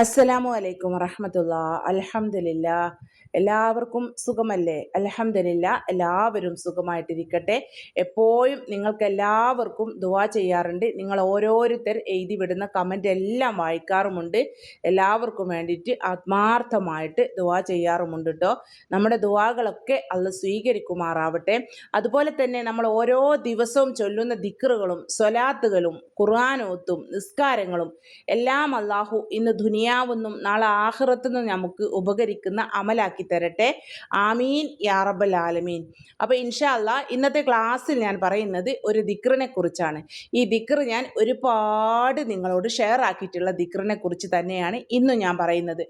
അസ്സലാമു അലൈക്കും വറഹമത്തുള്ള. അലഹമില്ല എല്ലാവർക്കും സുഖമല്ലേ? അലഹമില്ല എല്ലാവരും സുഖമായിട്ടിരിക്കട്ടെ. എപ്പോഴും നിങ്ങൾക്ക് എല്ലാവർക്കും ദുവാ ചെയ്യാറുണ്ട്. നിങ്ങൾ ഓരോരുത്തർ എഴുതി വിടുന്ന കമന്റ് എല്ലാം വായിക്കാറുമുണ്ട്. എല്ലാവർക്കും വേണ്ടിയിട്ട് ആത്മാർത്ഥമായിട്ട് ദുവാ ചെയ്യാറുമുണ്ട് കേട്ടോ നമ്മുടെ ദുവാകളൊക്കെ അല്ല സ്വീകരിക്കുമാറാവട്ടെ. അതുപോലെ തന്നെ നമ്മൾ ഓരോ ദിവസവും ചൊല്ലുന്ന ദിക്കറുകളും സ്വലാത്തുകളും ഖുർആാനോത്തും നിസ്കാരങ്ങളും എല്ലാം അള്ളാഹു ഇന്ന് ദുനിയാവെന്നും നാളെ ആഹ്റത്തുനിന്ന് നമുക്ക് ഉപകരിക്കുന്ന അമലാക്കി തരട്ടെ. ആമീൻ യാറബൽ ആലമീൻ. അപ്പോൾ ഇൻഷാ ഇന്നത്തെ ക്ലാസ്സിൽ ഞാൻ പറയുന്നത് ഒരു ദിക്റിനെ കുറിച്ചാണ് ഈ ദിക്ർ ഞാൻ ഒരുപാട് നിങ്ങളോട് ഷെയർ ആക്കിയിട്ടുള്ള ദിക്റിനെ കുറിച്ച് തന്നെയാണ് ഇന്നും ഞാൻ പറയുന്നത്.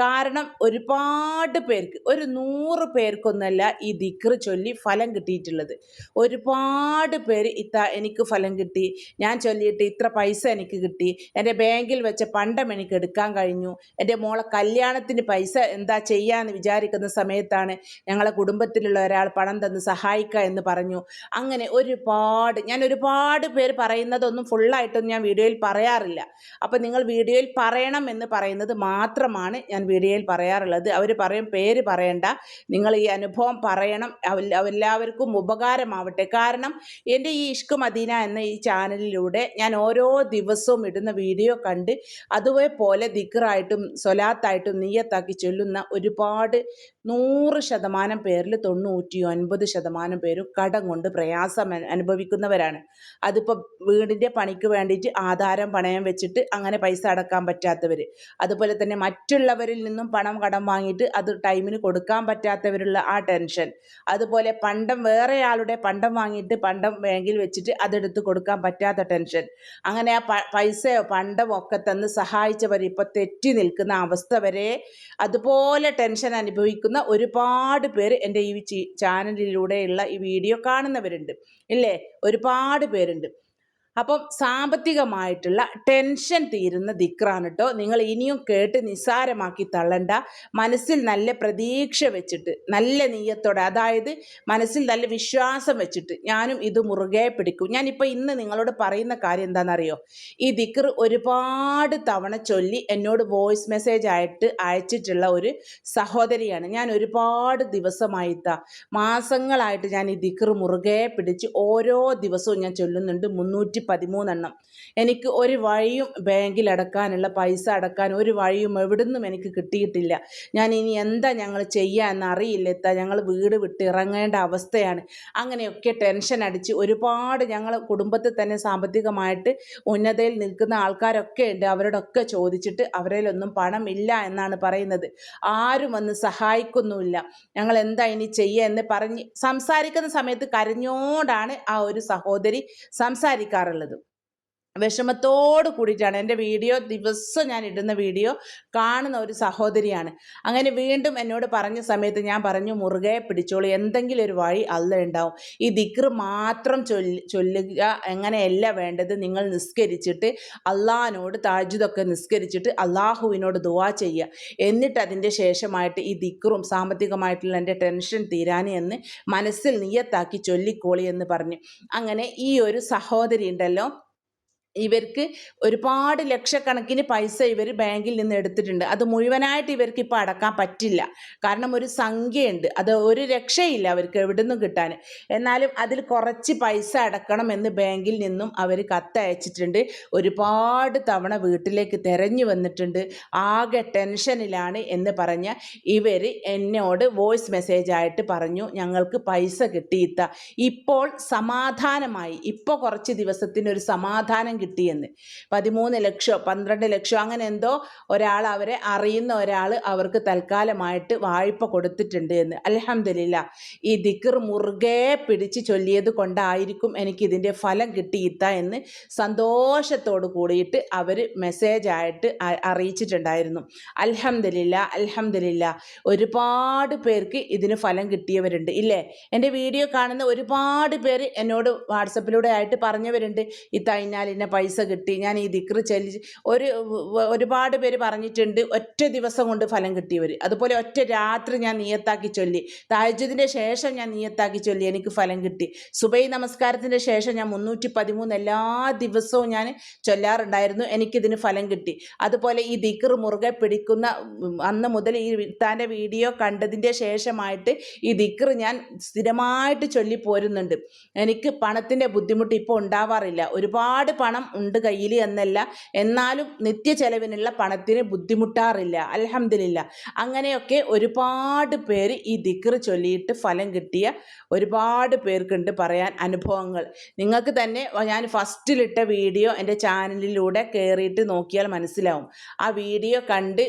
കാരണം ഒരുപാട് പേർക്ക് ഒരു നൂറ് പേർക്കൊന്നല്ല ഈ ദിക്ർ ചൊല്ലി ഫലം കിട്ടിയിട്ടുള്ളത്. ഒരുപാട് പേര് ഇത്ത എനിക്ക് ഫലം കിട്ടി ഞാൻ ചൊല്ലിയിട്ട് ഇത്ര പൈസ എനിക്ക് കിട്ടി എന്റെ ബാങ്കിൽ വെച്ച പണ്ടം എനിക്ക് എടുക്കാൻ കഴിഞ്ഞു. എന്റെ മോളെ കല്യാണത്തിന് പൈസ എന്താ ചെയ്യാന്ന് വിചാരിക്കുന്ന സമയത്താണ് ഞങ്ങളെ കുടുംബത്തിലുള്ള ഒരാൾ പണം തന്ന് സഹായിക്കുക എന്ന് പറഞ്ഞു. അങ്ങനെ ഒരുപാട് ഞാൻ ഒരുപാട് പേര് പറയുന്നതൊന്നും ഫുള്ളായിട്ടൊന്നും ഞാൻ വീഡിയോയിൽ പറയാറില്ല. അപ്പോൾ നിങ്ങൾ വീഡിയോയിൽ പറയണം എന്ന് പറയുന്നത് മാത്രമാണ് ഞാൻ വീഡിയോയിൽ പറയാറുള്ളത്. അവർ പറയും പേര് പറയണ്ട. നിങ്ങൾ ഈ അനുഭവം പറയണം. എല്ലാവർക്കും ഉപകാരമാവട്ടെ. കാരണം എന്റെ ഈ ഇഷ്ക് മദീന എന്ന ഈ ചാനലിലൂടെ ഞാൻ ഓരോ ദിവസവും ഇടുന്ന വീഡിയോ കണ്ട് അതുപോലെ ദിക്റായിട്ടും സ്വലാത്തായിട്ടും നീയത്താക്കി ചൊല്ലുന്ന ഒരുപാട് നൂറ് ശതമാനം പേരിൽ തൊണ്ണൂറ്റി ഒൻപത് ശതമാനം പേരും കടം കൊണ്ട് പ്രയാസം അനുഭവിക്കുന്നവരാണ്. അതിപ്പോൾ വീടിന്റെ പണിക്ക് വേണ്ടിയിട്ട് ആധാരം പണയം വെച്ചിട്ട് അങ്ങനെ പൈസ അടക്കാൻ പറ്റാത്തവർ അതുപോലെ തന്നെ മറ്റുള്ളവരിൽ നിന്നും പണം കടം വാങ്ങിയിട്ട് അത് ടൈമിന് കൊടുക്കാൻ പറ്റാത്തവരുള്ള ആ ടെൻഷൻ. അതുപോലെ പണ്ടം വേറെയാളുടെ പണ്ടം വാങ്ങിയിട്ട് പണ്ടം ബാങ്കിൽ വെച്ചിട്ട് അതെടുത്ത് കൊടുക്കാൻ പറ്റാത്ത ടെൻഷൻ. അങ്ങനെ ആ പൈസയോ പണ്ടമോ ഒക്കെ തന്ന് സഹായിച്ചവർ ഇപ്പോൾ തെറ്റി നിൽക്കുന്ന അവസ്ഥ വരെ അതുപോലെ ടെൻഷൻ അനുഭവിക്കുന്ന ഒരുപാട് പേര് എന്റെ ഈ ചാനലിലൂടെയുള്ള ഈ വീഡിയോ കാണുന്നവരുണ്ട്. ഇല്ലേ? ഒരുപാട് പേരുണ്ട്. അപ്പം സാമ്പത്തികമായിട്ടുള്ള ടെൻഷൻ തീരുന്ന ദിക്റാണ് കേട്ടോ നിങ്ങൾ ഇനിയും കേട്ട് നിസ്സാരമാക്കി തള്ളണ്ട. മനസ്സിൽ നല്ല പ്രതീക്ഷ വെച്ചിട്ട് നല്ല നീയത്തോടെ അതായത് മനസ്സിൽ നല്ല വിശ്വാസം വെച്ചിട്ട് ഞാനും ഇത് മുറുകെ പിടിക്കും. ഞാനിപ്പോൾ ഇന്ന് നിങ്ങളോട് പറയുന്ന കാര്യം എന്താണെന്നറിയോ? ഈ ദിക്ർ ഒരുപാട് തവണ ചൊല്ലി എന്നോട് വോയിസ് മെസ്സേജ് ആയിട്ട് അയച്ചിട്ടുള്ള ഒരു സഹോദരിയാണ്. ഞാൻ ഒരുപാട് ദിവസമായിത്താ മാസങ്ങളായിട്ട് ഞാൻ ഈ ദിക്ർ മുറുകെ പിടിച്ച് ഓരോ ദിവസവും ഞാൻ ചൊല്ലുന്നുണ്ട്. മുന്നൂറ്റി പതിമൂന്നെണ്ണം. എനിക്ക് ഒരു വഴിയും ബാങ്കിൽ അടക്കാനുള്ള പൈസ അടക്കാൻ ഒരു വഴിയും എവിടുന്നും എനിക്ക് കിട്ടിയിട്ടില്ല. ഞാൻ ഇനി എന്താ ഞങ്ങൾ ചെയ്യുക എന്നറിയില്ല എത്താ ഞങ്ങൾ വീട് വിട്ട് ഇറങ്ങേണ്ട അവസ്ഥയാണ്. അങ്ങനെയൊക്കെ ടെൻഷൻ അടിച്ച് ഒരുപാട് ഞങ്ങൾ കുടുംബത്തിൽ തന്നെ സാമ്പത്തികമായിട്ട് ഉന്നതയിൽ നിൽക്കുന്ന ആൾക്കാരൊക്കെ ഉണ്ട്. അവരോടൊക്കെ ചോദിച്ചിട്ട് അവരിലൊന്നും പണമില്ല എന്നാണ് പറയുന്നത്. ആരും ഒന്ന് സഹായിക്കുന്നുമില്ല. ഞങ്ങൾ എന്താ ഇനി ചെയ്യുക എന്ന് പറഞ്ഞ് സംസാരിക്കുന്ന സമയത്ത് കരഞ്ഞോണ്ടാണ് ആ ഒരു സഹോദരി మారలదు വിഷമത്തോട് കൂടിയിട്ടാണ്. എന്റെ വീഡിയോ ദിവസം ഞാൻ ഇടുന്ന വീഡിയോ കാണുന്ന ഒരു സഹോദരിയാണ്. അങ്ങനെ വീണ്ടും എന്നോട് പറഞ്ഞ സമയത്ത് ഞാൻ പറഞ്ഞു മുറുകെ പിടിച്ചോളൂ. എന്തെങ്കിലും ഒരു വഴി അല്ല ഉണ്ടാവും. ഈ ദിക്ർ മാത്രം ചൊല്ലി ചൊല്ലുക എങ്ങനെയല്ല വേണ്ടത്. നിങ്ങൾ നിസ്കരിച്ചിട്ട് അള്ളാഹിനോട് താജുദൊക്കെ നിസ്കരിച്ചിട്ട് അള്ളാഹുവിനോട് ദുവാ ചെയ്യുക. എന്നിട്ട് അതിന്റെ ശേഷമായിട്ട് ഈ ദിക്റും സാമ്പത്തികമായിട്ടുള്ള എന്റെ ടെൻഷൻ തീരാനേ എന്ന് മനസ്സിൽ നിയത്താക്കി ചൊല്ലിക്കോളി എന്ന് പറഞ്ഞു. അങ്ങനെ ഈ ഒരു സഹോദരി ഉണ്ടല്ലോ. ഇവർക്ക് ഒരുപാട് ലക്ഷക്കണക്കിന് പൈസ ഇവർ ബാങ്കിൽ നിന്ന് എടുത്തിട്ടുണ്ട്. അത് മുഴുവനായിട്ട് ഇവർക്ക് ഇപ്പോൾ അടക്കാൻ പറ്റില്ല. കാരണം ഒരു സംഖ്യയുണ്ട്. അത് ഒരു രക്ഷയില്ല അവർക്ക് എവിടെ നിന്നും കിട്ടാൻ. എന്നാലും അതിൽ കുറച്ച് പൈസ അടക്കണം എന്ന് ബാങ്കിൽ നിന്നും അവർ കത്തയച്ചിട്ടുണ്ട്. ഒരുപാട് തവണ വീട്ടിലേക്ക് തിരഞ്ഞു വന്നിട്ടുണ്ട്. ആകെ ടെൻഷനിലാണ് എന്ന് പറഞ്ഞ ഇവർ എന്നോട് വോയിസ് മെസ്സേജ് ആയിട്ട് പറഞ്ഞു ഞങ്ങൾക്ക് പൈസ കിട്ടിയിത്ത. ഇപ്പോൾ സമാധാനമായി. ഇപ്പോൾ കുറച്ച് ദിവസത്തിനൊരു സമാധാനം കിട്ടിയെന്ന്. പതിമൂന്ന് ലക്ഷം പന്ത്രണ്ട് ലക്ഷം അങ്ങനെ എന്തോ ഒരാൾ അവരെ അറിയുന്ന ഒരാൾ അവർക്ക് തൽക്കാലമായിട്ട് വായ്പ കൊടുത്തിട്ടുണ്ട് എന്ന്. അലഹമില്ല ഈ ദിക്കർ മുറുകെ പിടിച്ച് ചൊല്ലിയത് കൊണ്ടായിരിക്കും എനിക്ക് ഇതിന്റെ ഫലം കിട്ടിയിത്ത എന്ന് സന്തോഷത്തോട് കൂടിയിട്ട് അവർ മെസ്സേജായിട്ട് അറിയിച്ചിട്ടുണ്ടായിരുന്നു. അലഹമില്ല അലഹമില്ല ഒരുപാട് പേർക്ക് ഇതിന് ഫലം കിട്ടിയവരുണ്ട്. ഇല്ലേ? എന്റെ വീഡിയോ കാണുന്ന ഒരുപാട് പേര് എന്നോട് വാട്സപ്പിലൂടെ ആയിട്ട് പറഞ്ഞവരുണ്ട്. ഈ തൈനാൽ ഇന്ന പൈസ കിട്ടി ഞാൻ ഈ ദിക്റ് ചൊല്ലി ഒരു ഒരുപാട് പേര് പറഞ്ഞിട്ടുണ്ട് ഒറ്റ ദിവസം കൊണ്ട് ഫലം കിട്ടിയവർ അതുപോലെ ഒറ്റ രാത്രി ഞാൻ നിയത്താക്കി ചൊല്ലി. താജ്യത്തിന്റെ ശേഷം ഞാൻ നിയത്താക്കി ചൊല്ലി എനിക്ക് ഫലം കിട്ടി. സുബൈ നമസ്കാരത്തിന്റെ ശേഷം ഞാൻ മുന്നൂറ്റി പതിമൂന്ന് എല്ലാ ദിവസവും ഞാൻ ചൊല്ലാറുണ്ടായിരുന്നു എനിക്കിതിന് ഫലം കിട്ടി. അതുപോലെ ഈ ദിക്ർ മുറുകെ പിടിക്കുന്ന അന്ന് മുതൽ ഈ താന്റെ വീഡിയോ കണ്ടതിന്റെ ശേഷമായിട്ട് ഈ ദിക്ർ ഞാൻ സ്ഥിരമായിട്ട് ചൊല്ലി പോരുന്നുണ്ട്. എനിക്ക് പണത്തിന്റെ ബുദ്ധിമുട്ട് ഇപ്പോൾ ഉണ്ടാവാറില്ല. ഒരുപാട് പണം ഉണ്ട് കയ്യിൽ എന്നല്ല. എന്നാലും നിത്യ ചെലവിനുള്ള പണത്തിന് ബുദ്ധിമുട്ടാറില്ല. അൽഹംദുലില്ല. അങ്ങനെയൊക്കെ ഒരുപാട് പേര് ഈ ദിക്ർ ചൊല്ലിയിട്ട് ഫലം കിട്ടിയ ഒരുപാട് പേർക്കുണ്ട് പറയാൻ അനുഭവങ്ങൾ. നിങ്ങൾക്ക് തന്നെ ഞാൻ ഫസ്റ്റിലിട്ട വീഡിയോ എന്റെ ചാനലിലൂടെ കയറിയിട്ട് നോക്കിയാൽ മനസ്സിലാവും. ആ വീഡിയോ കണ്ട്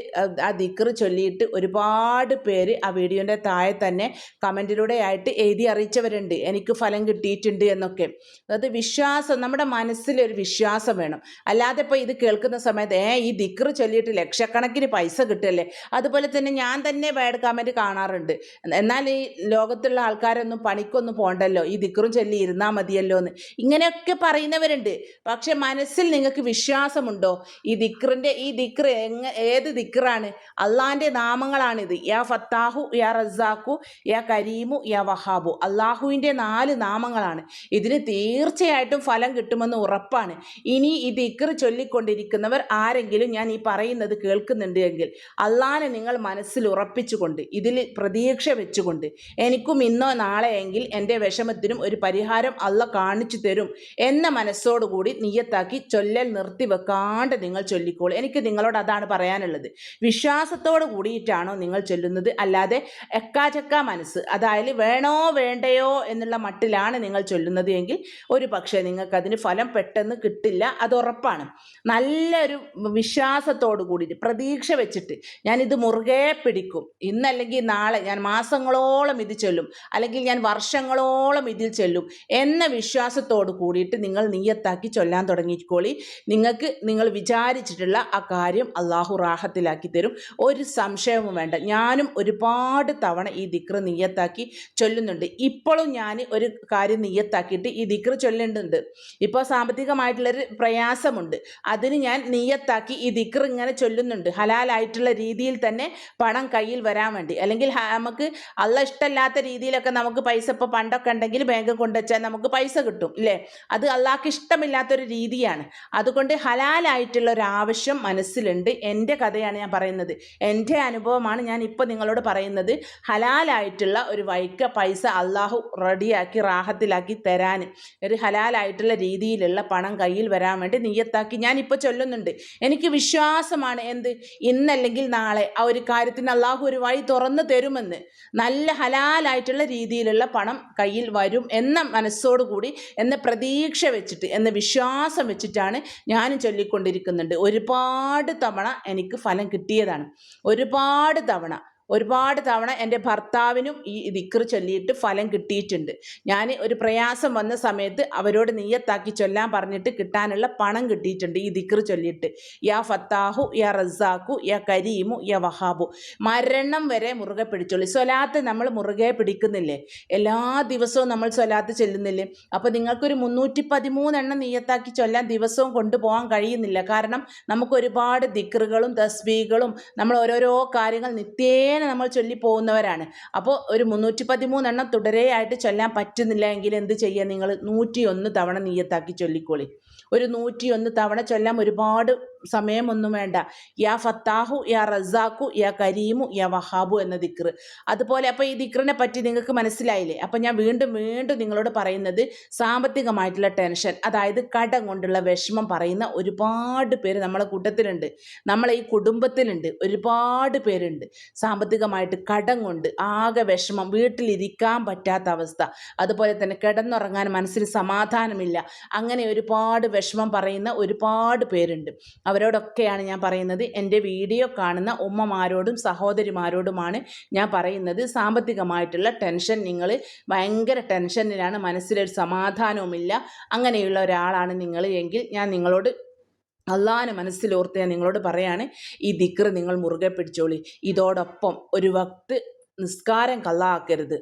ആ ദിക്ർ ചൊല്ലിയിട്ട് ഒരുപാട് പേര് ആ വീഡിയോന്റെ താഴെ തന്നെ കമന്റിലൂടെ ആയിട്ട് എഴുതി അറിയിച്ചവരുണ്ട്. എനിക്ക് ഫലം കിട്ടിയിട്ടുണ്ട് എന്നൊക്കെ. അതായത് വിശ്വാസം നമ്മുടെ മനസ്സിലൊരു വിശ്വാസം വേണം. അല്ലാതെ ഇപ്പോൾ ഇത് കേൾക്കുന്ന സമയത്ത് ഏ ഈ ദിക്ർ ചൊല്ലിയിട്ട് ലക്ഷക്കണക്കിന് പൈസ കിട്ടല്ലേ? അതുപോലെ തന്നെ ഞാൻ തന്നെ ബാഡ് കമന്റ് കാണാറുണ്ട്. എന്നാൽ ഈ ലോകത്തുള്ള ആൾക്കാരൊന്നും പണിക്കൊന്നും പോകണ്ടല്ലോ ഈ ദിക്റും ചൊല്ലി ഇരുന്നാൽ മതിയല്ലോ എന്ന്. ഇങ്ങനെയൊക്കെ പറയുന്നവരുണ്ട്. പക്ഷെ മനസ്സിൽ നിങ്ങൾക്ക് വിശ്വാസമുണ്ടോ? ഈ ദിക്റിന്റെ ഈ ദിക്ർ എങ്ങ ഏത് ദിക്റാണ്? അള്ളാഹിന്റെ നാമങ്ങളാണിത്. യാ ഫത്താഹു യാ റസാഖു യാ കരീമു യാ വഹാബു. അള്ളാഹുവിന്റെ നാല് നാമങ്ങളാണ്. ഇതിന് തീർച്ചയായിട്ടും ഫലം കിട്ടുമെന്ന് ഉറപ്പാണ്. ഇനി ഈ ദിക്ർ ചൊല്ലിക്കൊണ്ടിരിക്കുന്നവർ ആരെങ്കിലും ഞാൻ ഈ പറയുന്നത് കേൾക്കുന്നുണ്ട് എങ്കിൽ അള്ളാനെ നിങ്ങൾ മനസ്സിൽ ഉറപ്പിച്ചുകൊണ്ട് ഇതിൽ പ്രതീക്ഷ വെച്ചുകൊണ്ട് എനിക്കും ഇന്നോ നാളെയെങ്കിൽ എന്റെ വിഷമത്തിനും ഒരു പരിഹാരം അള്ള കാണിച്ചു തരും എന്ന മനസ്സോടുകൂടി നീയത്താക്കി ചൊല്ലൽ നിർത്തി വെക്കാണ്ട് നിങ്ങൾ ചൊല്ലിക്കോളൂ. എനിക്ക് നിങ്ങളോട് അതാണ് പറയാനുള്ളത്. വിശ്വാസത്തോട് കൂടിയിട്ടാണോ നിങ്ങൾ ചൊല്ലുന്നത്? അല്ലാതെ എക്കാചക്ക മനസ്സ് അതായത് വേണോ വേണ്ടയോ എന്നുള്ള മട്ടിലാണ് നിങ്ങൾ ചൊല്ലുന്നത് എങ്കിൽ ഒരു പക്ഷേ നിങ്ങൾക്കതിന് ഫലം പെട്ടെന്ന് കിട്ടില്ല. അത് ഉറപ്പാണ്. നല്ലൊരു വിശ്വാസത്തോടു കൂടിയിട്ട് പ്രതീക്ഷ വെച്ചിട്ട് ഞാനിത് മുറുകെ പിടിക്കും. ഇന്നല്ലെങ്കിൽ നാളെ ഞാൻ മാസങ്ങളോളം ഇത് ചൊല്ലും. അല്ലെങ്കിൽ ഞാൻ വർഷങ്ങളോളം ഇതിൽ ചെല്ലും എന്ന വിശ്വാസത്തോടു കൂടിയിട്ട് നിങ്ങൾ നീയത്താക്കി ചൊല്ലാൻ തുടങ്ങിക്കോളി. നിങ്ങൾക്ക് നിങ്ങൾ വിചാരിച്ചിട്ടുള്ള ആ കാര്യം അള്ളാഹു റാഹത്തിലാക്കി തരും. ഒരു സംശയവും വേണ്ട. ഞാനും ഒരുപാട് തവണ ഈ ദിക്ര നീയത്താക്കി ചൊല്ലുന്നുണ്ട്. ഇപ്പോഴും ഞാൻ ഒരു കാര്യം നീയത്താക്കിയിട്ട് ഈ ദിക്ര ചൊല്ലേണ്ടതുണ്ട്. ഇപ്പോൾ സാമ്പത്തികമായിട്ടുള്ളൊരു പ്രയാസമുണ്ട്. അതിന് ഞാൻ നീയത്താക്കി ഈ ദിക്കർ ഇങ്ങനെ ചൊല്ലുന്നുണ്ട്. ഹലാലായിട്ടുള്ള രീതിയിൽ തന്നെ പണം കയ്യിൽ വരാൻ വേണ്ടി. അല്ലെങ്കിൽ നമുക്ക് അള്ള ഇഷ്ടമല്ലാത്ത രീതിയിലൊക്കെ നമുക്ക് പൈസ ഇപ്പോൾ പണ്ടൊക്കെ ഉണ്ടെങ്കിൽ ബാങ്ക് കൊണ്ടുവച്ചാൽ നമുക്ക് പൈസ കിട്ടും ഇല്ലേ? അത് അള്ളാഹ്ക്ക് ഇഷ്ടമില്ലാത്തൊരു രീതിയാണ്. അതുകൊണ്ട് ഹലാലായിട്ടുള്ള ഒരു ആവശ്യം മനസ്സിലുണ്ട്. എന്റെ കഥയാണ് ഞാൻ പറയുന്നത്. എന്റെ അനുഭവമാണ് ഞാൻ ഇപ്പോൾ നിങ്ങളോട് പറയുന്നത്. ഹലാലായിട്ടുള്ള ഒരു വൈക്ക പൈസ അള്ളാഹു റെഡിയാക്കി റാഹത്തിലാക്കി തരാൻ. ഒരു ഹലാലായിട്ടുള്ള രീതിയിലുള്ള പണം കയ്യിൽ വരാൻ വേണ്ടി നീയത്താക്കി ഞാനിപ്പോൾ ചൊല്ലുന്നുണ്ട്. എനിക്ക് വിശ്വാസമാണ് എന്ത്? ഇന്നല്ലെങ്കിൽ നാളെ ആ ഒരു കാര്യത്തിന് അള്ളാഹു ഒരു വഴി തുറന്നു തരുമെന്ന്. നല്ല ഹലാലായിട്ടുള്ള രീതിയിലുള്ള പണം കയ്യിൽ വരും എന്ന മനസ്സോടുകൂടി എന്ന പ്രതീക്ഷ വെച്ചിട്ട് എന്ന വിശ്വാസം വെച്ചിട്ടാണ് ഞാനും ചൊല്ലിക്കൊണ്ടിരിക്കുന്നുണ്ട്. ഒരുപാട് തവണ എനിക്ക് ഫലം കിട്ടിയതാണ്. ഒരുപാട് തവണ ഒരുപാട് തവണ എന്റെ ഭർത്താവിനും ഈ ദിക്ർ ചൊല്ലിയിട്ട് ഫലം കിട്ടിയിട്ടുണ്ട്. ഞാൻ ഒരു പ്രയാസം വന്ന സമയത്ത് അവരോട് നീയത്താക്കി ചൊല്ലാൻ പറഞ്ഞിട്ട് കിട്ടാനുള്ള പണം കിട്ടിയിട്ടുണ്ട് ഈ ദിക്ർ ചൊല്ലിയിട്ട്. യാ ഫത്താഹു യാ റസാഖു യാ കരീമു യാ വഹാബു. മരണം വരെ മുറുകെ പിടിച്ചോളൂ. സ്വലാത്ത് നമ്മൾ മുറുകെ പിടിക്കുന്നില്ലേ? എല്ലാ ദിവസവും നമ്മൾ സ്വലാത്ത് ചെല്ലുന്നില്ലേ? അപ്പോൾ നിങ്ങൾക്കൊരു മുന്നൂറ്റി പതിമൂന്നെണ്ണം നീയത്താക്കി ചൊല്ലാൻ ദിവസവും കൊണ്ടുപോകാൻ കഴിയുന്നില്ല. കാരണം നമുക്ക് ഒരുപാട് ദിക്റുകളും തസ്ബീകളും നമ്മൾ ഓരോരോ കാര്യങ്ങൾ നിത്യേന നമ്മൾ ചൊല്ലി പോകുന്നവരാണ്. അപ്പോൾ ഒരു മുന്നൂറ്റി പതിമൂന്നെണ്ണം തുടരെയായിട്ട് ചൊല്ലാൻ പറ്റുന്നില്ല എങ്കിൽ എന്ത് ചെയ്യുക നിങ്ങൾ നൂറ്റിയൊന്ന് തവണ നീയത്താക്കി ചൊല്ലിക്കോളി. ഒരു നൂറ്റിയൊന്ന് തവണ ചൊല്ലാൻ ഒരുപാട് സമയമൊന്നും വേണ്ട. യാ ഫത്താഹു യാ റസാഖു യാ കരീമു യാ വഹാബു എന്ന ദിക്ർ അതുപോലെ അപ്പോൾ ഈ ദിക്റിനെ പറ്റി നിങ്ങൾക്ക് മനസ്സിലായില്ലേ? അപ്പോൾ ഞാൻ വീണ്ടും വീണ്ടും നിങ്ങളോട് പറയുന്നത് സാമ്പത്തികമായിട്ടുള്ള ടെൻഷൻ അതായത് കടം കൊണ്ടുള്ള വിഷമം പറയുന്ന ഒരുപാട് പേര് നമ്മളെ കൂട്ടത്തിലുണ്ട്. നമ്മളെ ഈ കുടുംബത്തിലുണ്ട്. ഒരുപാട് പേരുണ്ട്. സാമ്പത്തികമായിട്ട് കടം കൊണ്ട് ആകെ വിഷമം വീട്ടിലിരിക്കാൻ പറ്റാത്ത അവസ്ഥ. അതുപോലെ തന്നെ കിടന്നുറങ്ങാൻ മനസ്സിൽ സമാധാനമില്ല. അങ്ങനെ ഒരുപാട് വിഷമം പറയുന്ന ഒരുപാട് പേരുണ്ട്. അവരോടൊക്കെയാണ് ഞാൻ പറയുന്നത്. എന്റെ വീഡിയോ കാണുന്ന ഉമ്മമാരോടും സഹോദരിമാരോടുമാണ് ഞാൻ പറയുന്നത്. സാമ്പത്തികമായിട്ടുള്ള ടെൻഷൻ നിങ്ങൾ ഭയങ്കര ടെൻഷനിലാണ് മനസ്സിലൊരു സമാധാനവുമില്ല. അങ്ങനെയുള്ള ഒരാളാണ് നിങ്ങൾ എങ്കിൽ ഞാൻ നിങ്ങളോട് അള്ളാഹാന് മനസ്സിലോർത്ത് ഞാൻ നിങ്ങളോട് പറയാണ് ഈ ദിക്ർ നിങ്ങൾ മുറുകെ പിടിച്ചോളി. ഇതോടൊപ്പം ഒരു വക്ത് നിസ്കാരം കള്ളാക്കരുത്.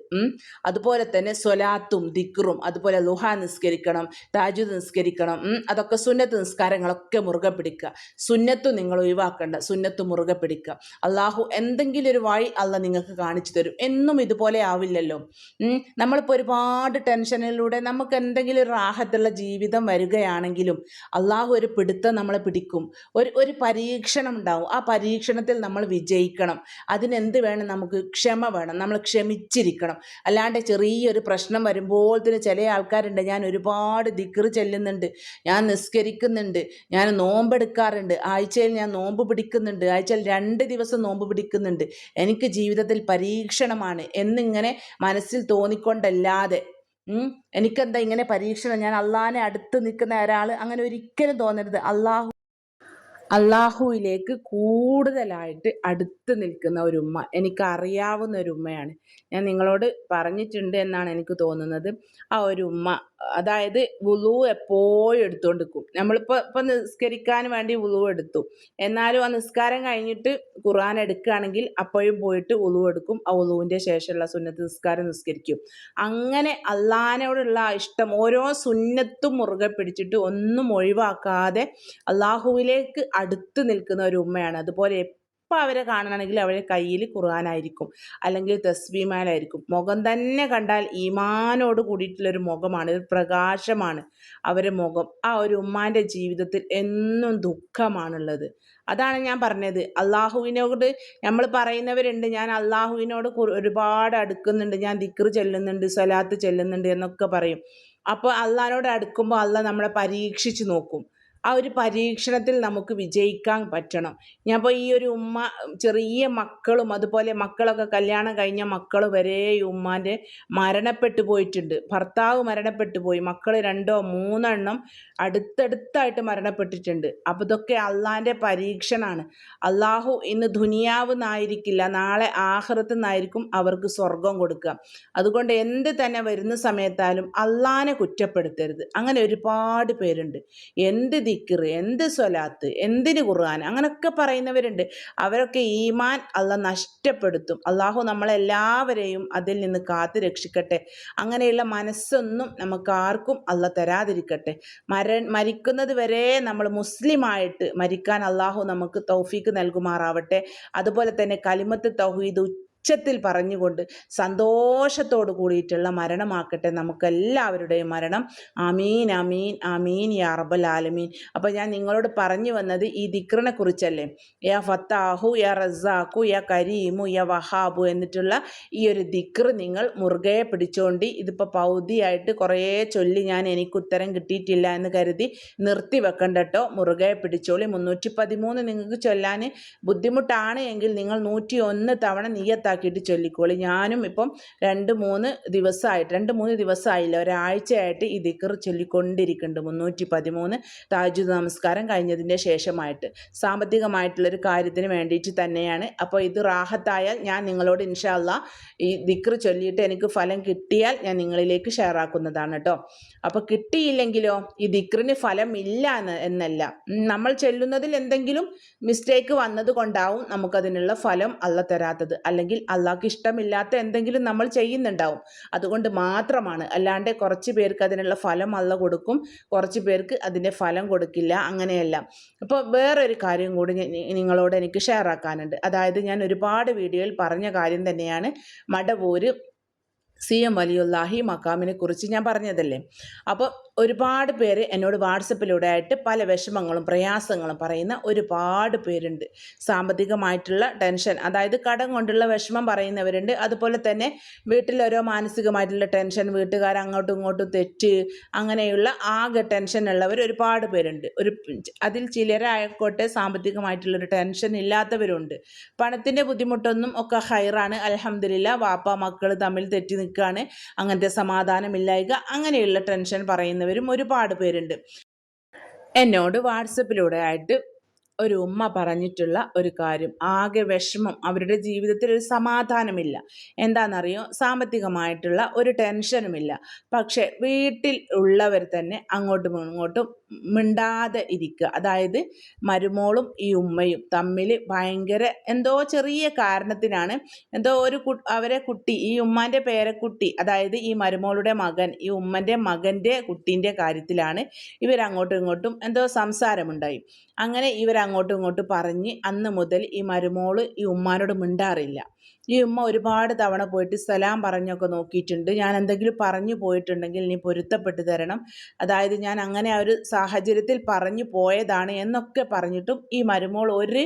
അതുപോലെ തന്നെ സ്വലാത്തും ദിക്റും അതുപോലെ ലുഹ നിസ്കരിക്കണം താജുദ് നിസ്കരിക്കണം അതൊക്കെ സുന്നത്ത് നിസ്കാരങ്ങളൊക്കെ മുറുകെ പിടിക്കുക. സുന്നത്ത് നിങ്ങൾ ഒഴിവാക്കേണ്ട. സുന്നത്ത് മുറുകെ പിടിക്കുക. അള്ളാഹു എന്തെങ്കിലും ഒരു വഴി അല്ല നിങ്ങൾക്ക് കാണിച്ചു തരും. എന്നും ഇതുപോലെ ആവില്ലല്ലോ. നമ്മളിപ്പോൾ ഒരുപാട് ടെൻഷനിലൂടെ നമുക്ക് എന്തെങ്കിലും ഒരു റാഹത്തുള്ള ജീവിതം വരികയാണെങ്കിലും അള്ളാഹു ഒരു പിടുത്തം നമ്മളെ പിടിക്കും. ഒരു ഒരു പരീക്ഷണം ഉണ്ടാവും. ആ പരീക്ഷണത്തിൽ നമ്മൾ വിജയിക്കണം. അതിനെന്ത് വേണം നമുക്ക് ക്ഷമ വേണം നമ്മൾ ക്ഷമിച്ചിരിക്കണം. അല്ലാണ്ട് ചെറിയൊരു പ്രശ്നം വരുമ്പോൾ തന്നെ ചില ആൾക്കാരുണ്ട് ഞാൻ ഒരുപാട് ദിക്കറ് ചെല്ലുന്നുണ്ട് ഞാൻ നിസ്കരിക്കുന്നുണ്ട് ഞാൻ നോമ്പെടുക്കാറുണ്ട് ആഴ്ചയിൽ ഞാൻ നോമ്പ് പിടിക്കുന്നുണ്ട് ആഴ്ചയിൽ രണ്ട് ദിവസം നോമ്പ് പിടിക്കുന്നുണ്ട് എനിക്ക് ജീവിതത്തിൽ പരീക്ഷണമാണ് എന്നിങ്ങനെ മനസ്സിൽ തോന്നിക്കൊണ്ടല്ലാതെ എനിക്കെന്താ ഇങ്ങനെ പരീക്ഷണം ഞാൻ അള്ളാഹിനെ അടുത്ത് നിൽക്കുന്ന ഒരാൾ അങ്ങനെ ഒരിക്കലും തോന്നരുത് അള്ളാഹു അള്ളാഹുവിലേക്ക് കൂടുതലായിട്ട് അടുത്ത് നിൽക്കുന്ന ഒരു ഉമ്മ. എനിക്ക് അറിയാവുന്ന ഒരു ഉമ്മയാണ്. ഞാൻ നിങ്ങളോട് പറഞ്ഞിട്ടുണ്ട് എന്നാണ് എനിക്ക് തോന്നുന്നത്. ആ ഒരു ഉമ്മ അതായത് വുളു എപ്പോഴും എടുത്തുകൊണ്ട് നിൽക്കും നമ്മളിപ്പോൾ ഇപ്പം നിസ്കരിക്കാൻ വേണ്ടി വുളു എടുത്തു. എന്നാലും ആ നിസ്കാരം കഴിഞ്ഞിട്ട് ഖുർആൻ എടുക്കുകയാണെങ്കിൽ അപ്പോഴും പോയിട്ട് ഉളു എടുക്കും. ആ ഉളുവിന്റെ ശേഷമുള്ള സുന്നത്ത് നിസ്കാരം നിസ്കരിക്കും. അങ്ങനെ അള്ളഹാനോടുള്ള ഇഷ്ടം ഓരോ സുന്നത്തും മുറുകെ പിടിച്ചിട്ട് ഒന്നും ഒഴിവാക്കാതെ അള്ളാഹുവിലേക്ക് അടുത്ത് നിൽക്കുന്ന ഒരു ഉമ്മയാണ്. അതുപോലെ എപ്പോൾ അവരെ കാണണമെങ്കിൽ അവരെ കയ്യിൽ കുറുവാനായിരിക്കും അല്ലെങ്കിൽ തസ്ബീമാലായിരിക്കും മുഖം തന്നെ കണ്ടാൽ ഈമാനോട് കൂടിയിട്ടുള്ളൊരു മുഖമാണ്. ഒരു പ്രകാശമാണ് അവരുടെ മുഖം. ആ ഒരു ഉമ്മാന്റെ ജീവിതത്തിൽ എന്നും ദുഃഖമാണുള്ളത്. അതാണ് ഞാൻ പറഞ്ഞത്. അള്ളാഹുവിനോട് നമ്മൾ പറയുന്നവരുണ്ട്. ഞാൻ അള്ളാഹുവിനോട് ഒരുപാട് അടുക്കുന്നുണ്ട്. ഞാൻ ദിക്റ് ചെല്ലുന്നുണ്ട് സ്വലാത്ത് ചെല്ലുന്നുണ്ട് എന്നൊക്കെ പറയും. അപ്പോൾ അള്ളാഹിനോട് അടുക്കുമ്പോൾ അള്ള നമ്മളെ പരീക്ഷിച്ച് നോക്കും. ആ ഒരു പരീക്ഷണത്തിൽ നമുക്ക് വിജയിക്കാൻ പറ്റണം. ഞാൻ ഇപ്പോൾ ഈ ഒരു ഉമ്മ ചെറിയ മക്കളും അതുപോലെ മക്കളൊക്കെ കല്യാണം കഴിഞ്ഞ മക്കൾ വരെ ഈ ഉമ്മാന്റെ മരണപ്പെട്ടു പോയിട്ടുണ്ട്. ഭർത്താവ് മരണപ്പെട്ടു പോയി. മക്കൾ രണ്ടോ മൂന്നെണ്ണം അടുത്തടുത്തായിട്ട് മരണപ്പെട്ടിട്ടുണ്ട്. അപ്പോൾ ഇതൊക്കെ അള്ളാന്റെ പരീക്ഷണമാണ്. അള്ളാഹു ഇന്ന് ദുനിയാവ് നിന്നായിരിക്കില്ല നാളെ ആഹ്റത്ത് നിന്നായിരിക്കും അവർക്ക് സ്വർഗം കൊടുക്കുക. അതുകൊണ്ട് എന്ത് തന്നെ വരുന്ന സമയത്താലും അള്ളാനെ കുറ്റപ്പെടുത്തരുത്. അങ്ങനെ ഒരുപാട് പേരുണ്ട്. എന്ത് ദിക്റ് എന്ത് സ്വലാത്ത് എന്തിന് ഖുർആൻ? അങ്ങനെയൊക്കെ പറയുന്നവരുണ്ട്. അവരൊക്കെ ഈമാൻ അല്ല നഷ്ടപ്പെടുത്തും. അള്ളാഹു നമ്മളെല്ലാവരെയും അതിൽ നിന്ന് കാത്തു രക്ഷിക്കട്ടെ. അങ്ങനെയുള്ള മനസ്സൊന്നും നമുക്ക് ആർക്കും അല്ല തരാതിരിക്കട്ടെ. മര മരിക്കുന്നത് വരെ നമ്മൾ മുസ്ലിമായിട്ട് മരിക്കാൻ അള്ളാഹു നമുക്ക് തൗഫീക്ക് നൽകുമാറാവട്ടെ. അതുപോലെ തന്നെ കലിമത്ത് തൗഹീദ് ഉച്ചത്തിൽ പറഞ്ഞുകൊണ്ട് സന്തോഷത്തോട് കൂടിയിട്ടുള്ള മരണമാക്കട്ടെ നമുക്കെല്ലാവരുടെയും മരണം. അമീൻ അമീൻ അമീൻ യാ റബ്ബൽ ആലമീൻ. അപ്പോൾ ഞാൻ നിങ്ങളോട് പറഞ്ഞു വന്നത് ഈ ദിക്റിനെ കുറിച്ചല്ലേ യാ ഫത്താഹു യാ റസാഖു യാ കരീമു യാ വഹാബു എന്നിട്ടുള്ള ഈ ഒരു ദിക്ർ നിങ്ങൾ മുറുകെ പിടിച്ചോണ്ട് ഇതിപ്പോൾ പൗതിയായിട്ട് കുറേ ചൊല്ലി ഞാൻ എനിക്ക് ഉത്തരം കിട്ടിയിട്ടില്ല എന്ന് കരുതി നിർത്തി വെക്കണ്ടട്ടോ മുറുകെ പിടിച്ചോളി. മുന്നൂറ്റി പതിമൂന്ന് നിങ്ങൾക്ക് ചൊല്ലാൻ ബുദ്ധിമുട്ടാണ് എങ്കിൽ നിങ്ങൾ നൂറ്റി ഒന്ന് തവണ നീയത്താക്കിയിട്ട് ചൊല്ലിക്കോളി. ഞാനും ഇപ്പം രണ്ട് മൂന്ന് ദിവസമായിട്ട് രണ്ട് മൂന്ന് ദിവസമായില്ല ഒരാഴ്ചയായിട്ട് ഈ ദിക്കർ ചൊല്ലിക്കൊണ്ടിരിക്കുന്നുണ്ട്. മുന്നൂറ്റി പതിമൂന്ന് താജുദ് നമസ്കാരം കഴിഞ്ഞതിന്റെ ശേഷമായിട്ട്. സാമ്പത്തികമായിട്ടുള്ളൊരു കാര്യത്തിന് വേണ്ടിയിട്ട് തന്നെയാണ്. അപ്പോൾ ഇത് റാഹത്തായാൽ ഞാൻ നിങ്ങളോട് ഇൻഷാല്ല ഈ ദിക്കർ ചൊല്ലിയിട്ട് എനിക്ക് ഫലം കിട്ടിയാൽ ഞാൻ നിങ്ങളിലേക്ക് ഷെയർ ആക്കുന്നതാണ് കേട്ടോ. അപ്പോൾ കിട്ടിയില്ലെങ്കിലോ ഈ ദിക്റിന് ഫലം ഇല്ല എന്നല്ല. നമ്മൾ ചെല്ലുന്നതിൽ എന്തെങ്കിലും മിസ്റ്റേക്ക് വന്നത് കൊണ്ടാവും നമുക്കതിനുള്ള ഫലം അല്ല തരാത്തത് അല്ലെങ്കിൽ അള്ളാഹ്ക്ക് ഇഷ്ടമില്ലാത്ത എന്തെങ്കിലും നമ്മൾ ചെയ്യുന്നുണ്ടാവും. അതുകൊണ്ട് മാത്രമാണ്. അല്ലാണ്ട് കുറച്ച് പേർക്ക് അതിനുള്ള ഫലം അള്ള കൊടുക്കും. കുറച്ച് പേർക്ക് അതിന്റെ ഫലം കൊടുക്കില്ല. അങ്ങനെയല്ല. അപ്പോൾ വേറൊരു കാര്യം കൂടി നിങ്ങളോട് എനിക്ക് ഷെയർ ആക്കാനുണ്ട്. അതായത് ഞാൻ ഒരുപാട് വീഡിയോയിൽ പറഞ്ഞ കാര്യം തന്നെയാണ്. മടവൂര് സി എം വലിയുല്ലാഹി മക്കാമിനെ കുറിച്ച് ഞാൻ പറഞ്ഞതല്ലേ? അപ്പോൾ ഒരുപാട് പേര് എന്നോട് വാട്സപ്പിലൂടെ ആയിട്ട് പല വിഷമങ്ങളും പ്രയാസങ്ങളും പറയുന്ന ഒരുപാട് പേരുണ്ട്. സാമ്പത്തികമായിട്ടുള്ള ടെൻഷൻ അതായത് കടം കൊണ്ടുള്ള വിഷമം പറയുന്നവരുണ്ട്. അതുപോലെ തന്നെ വീട്ടിലോരോ മാനസികമായിട്ടുള്ള ടെൻഷൻ വീട്ടുകാർ അങ്ങോട്ടും ഇങ്ങോട്ടും തെറ്റ് അങ്ങനെയുള്ള ആകെ ടെൻഷൻ ഉള്ളവർ ഒരുപാട് പേരുണ്ട്. ഒരു അതിൽ ചിലരായിക്കോട്ടെ സാമ്പത്തികമായിട്ടുള്ളൊരു ടെൻഷൻ ഇല്ലാത്തവരുണ്ട്. പണത്തിന്റെ ബുദ്ധിമുട്ടൊന്നും ഒക്കെ ഹൈറാണ്. അലഹമില്ല വാപ്പ മക്കൾ തമ്മിൽ തെറ്റി നിൽക്കുകയാണ്. അങ്ങനത്തെ സമാധാനമില്ലായ്ക അങ്ങനെയുള്ള ടെൻഷൻ പറയുന്നവരും ഒരുപാട് പേരുണ്ട്. എന്നോട് വാട്സപ്പിലൂടെ ആയിട്ട് ഒരു ഉമ്മ പറഞ്ഞിട്ടുള്ള ഒരു കാര്യം. ആകെ വിഷമം. അവരുടെ ജീവിതത്തിൽ ഒരു സമാധാനമില്ല. എന്താണെന്നറിയോ? സാമ്പത്തികമായിട്ടുള്ള ഒരു ടെൻഷനുമില്ല. പക്ഷേ വീട്ടിൽ ഉള്ളവർ തന്നെ അങ്ങോട്ടും ഇങ്ങോട്ടും മിണ്ടാതെ ഇരിക്കുക. അതായത് മരുമോളും ഈ ഉമ്മയും തമ്മിൽ ഭയങ്കര എന്തോ ചെറിയ കാരണത്തിനാണ്. എന്തോ ഒരു അവരെ കുട്ടി ഈ ഉമ്മാന്റെ പേരക്കുട്ടി അതായത് ഈ മരുമോളുടെ മകൻ ഈ ഉമ്മന്റെ മകന്റെ കുട്ടീന്റെ കാര്യത്തിലാണ് ഇവരങ്ങോട്ടും ഇങ്ങോട്ടും എന്തോ സംസാരമുണ്ടായി. അങ്ങനെ ഇവരങ്ങോട്ടും ഇങ്ങോട്ടും പറഞ്ഞ് അന്ന് മുതൽ ഈ മരുമോൾ ഈ ഉമ്മാനോട് മിണ്ടാറില്ല. ഈ ഉമ്മ ഒരുപാട് തവണ പോയിട്ട് സലാം പറഞ്ഞൊക്കെ നോക്കിയിട്ടുണ്ട്. ഞാൻ എന്തെങ്കിലും പറഞ്ഞു പോയിട്ടുണ്ടെങ്കിൽ നീ പൊരുത്തപ്പെട്ട് തരണം. അതായത് ഞാൻ അങ്ങനെ ആ ഒരു സാഹചര്യത്തിൽ പറഞ്ഞു പോയതാണ് എന്നൊക്കെ പറഞ്ഞിട്ടും ഈ മരുമോൾ ഒരു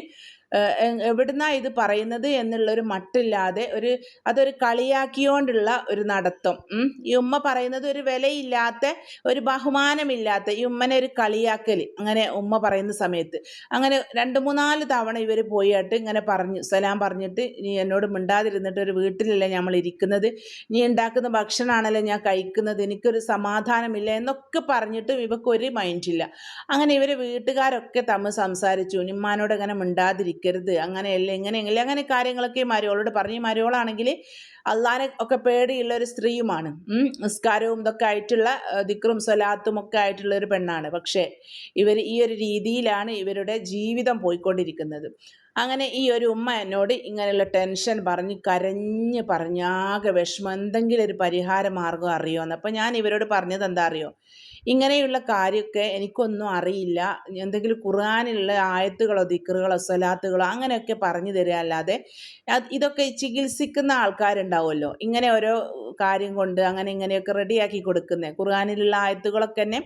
എവിടുന്നാ ഇത് പറയുന്നത് എന്നുള്ളൊരു മട്ടില്ലാതെ ഒരു അതൊരു കളിയാക്കിയോണ്ടുള്ള ഒരു നടത്തം. ഈ ഉമ്മ പറയുന്നത് ഒരു വിലയില്ലാത്ത ഒരു ബഹുമാനമില്ലാത്ത ഈ ഉമ്മനെ ഒരു കളിയാക്കൽ. അങ്ങനെ ഉമ്മ പറയുന്ന സമയത്ത്. അങ്ങനെ രണ്ട് മൂന്നാൽ തവണ ഇവർ പോയിട്ട് ഇങ്ങനെ പറഞ്ഞു സലാം പറഞ്ഞിട്ട് നീ എന്നോട് മിണ്ടാതിരുന്നിട്ട് ഒരു വീട്ടിലല്ലേ നമ്മൾ ഇരിക്കുന്നത്? നീ ഉണ്ടാക്കുന്ന ഭക്ഷണമാണല്ലോ ഞാൻ കഴിക്കുന്നത്? എനിക്കൊരു സമാധാനമില്ല എന്നൊക്കെ പറഞ്ഞിട്ടും ഇവക്കൊരു മൈൻഡില്ല അങ്ങനെ ഇവർ വീട്ടുകാരൊക്കെ തമ്മിൽ സംസാരിച്ചു. ഉമ്മാനോട് അങ്ങനെ മിണ്ടാതിരിക്കുക നിൽക്കരുത് അങ്ങനെയല്ല ഇങ്ങനെയല്ല അങ്ങനെ കാര്യങ്ങളൊക്കെ മരുവളോട് പറഞ്ഞു. മരുവളാണെങ്കിൽ അള്ളാനെ ഒക്കെ പേടിയുള്ള ഒരു സ്ത്രീയുമാണ്. നിസ്കാരവും ഇതൊക്കെ ആയിട്ടുള്ള ദിക്റും സ്വലാത്തും ഒക്കെ ആയിട്ടുള്ള ഒരു പെണ്ണാണ്. പക്ഷേ ഇവർ ഈ ഒരു രീതിയിലാണ് ഇവരുടെ ജീവിതം പോയിക്കൊണ്ടിരിക്കുന്നത്. അങ്ങനെ ഈ ഒരു ഉമ്മ എന്നോട് ഇങ്ങനെയുള്ള ടെൻഷൻ പറഞ്ഞ് കരഞ്ഞ് പറഞ്ഞാകെ വിഷമം. എന്തെങ്കിലും ഒരു പരിഹാര മാർഗം അറിയുമെന്ന് അപ്പം ഞാൻ ഇവരോട് പറഞ്ഞത് എന്താ അറിയോ? ഇങ്ങനെയുള്ള കാര്യമൊക്കെ എനിക്കൊന്നും അറിയില്ല. എന്തെങ്കിലും ഖുർആാനിലുള്ള ആയത്തുകളോ ദിക്കറുകളോ സ്വലാത്തുകളോ അങ്ങനെയൊക്കെ പറഞ്ഞു തരിക അല്ലാതെ ഇതൊക്കെ ചികിത്സിക്കുന്ന ആൾക്കാരുണ്ടാവുമല്ലോ. ഇങ്ങനെ ഓരോ കാര്യം കൊണ്ട് അങ്ങനെ ഇങ്ങനെയൊക്കെ റെഡിയാക്കി കൊടുക്കുന്നത് ഖുർആാനിലുള്ള ആയത്തുകളൊക്കെ തന്നെ